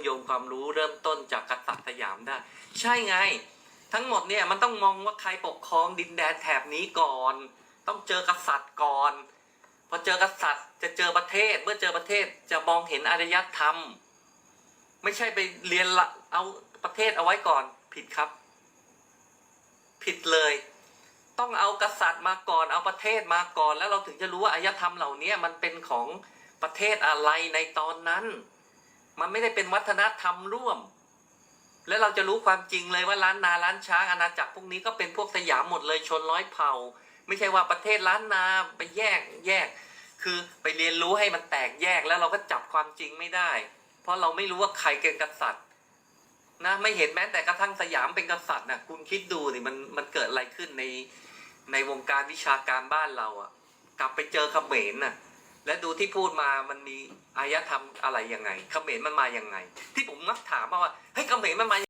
มโยงความรู้เริ่มต้นจากกษัตริย์สยามได้ ใช่ไง ทั้งหมดเนี่ยมันต้องมองว่าใครปกครองดินแดนแถบนี้ก่อน ต้องเจอกษัตริย์ก่อนพอเจอกษัตริย์จะเจอประเทศ เมื่อเจอประเทศจะมองเห็นอารยธรรม ไม่ใช่ไปเรียนละเอาประเทศเอาไว้ก่อนผิดครับ ผิดเลย ต้องเอากษัตริย์มาก่อนเอาประเทศมาก่อน แล้วเราถึงจะรู้ว่าอารยธรรมเหล่านี้มันเป็นของประเทศอะไรในตอนนั้น มันไม่ได้เป็นวัฒนธรรมร่วม แล้วเราจะรู้ความจริงเลยว่าล้านนาล้านช้างอาณาจักรพวกนี้ก็เป็นพวกสยามหมดเลยชนร้อยเผ่า ไม่ใช่ว่าประเทศล้านนาไปแยกแยก คือไปเรียนรู้ให้มันแตกแยกแล้วเราก็จับความจริงไม่ได้ เพราะเราไม่รู้ว่าใครเป็นกษัตริย์นะไม่เห็นแม้แต่กระทั่งสยามเป็นกษัตริย์นะคุณคิดดูนี่มันมันเกิดอะไรขึ้นในในวงการวิชาการบ้านเราอะ่ะกลับไปเจอเขมรน่ะ และดูที่พูดมามันมีอารยธรรมอะไรยังไงเขมรมันมายังไง ที่ผมมักถามว่าเฮ้ยเขมรมันมา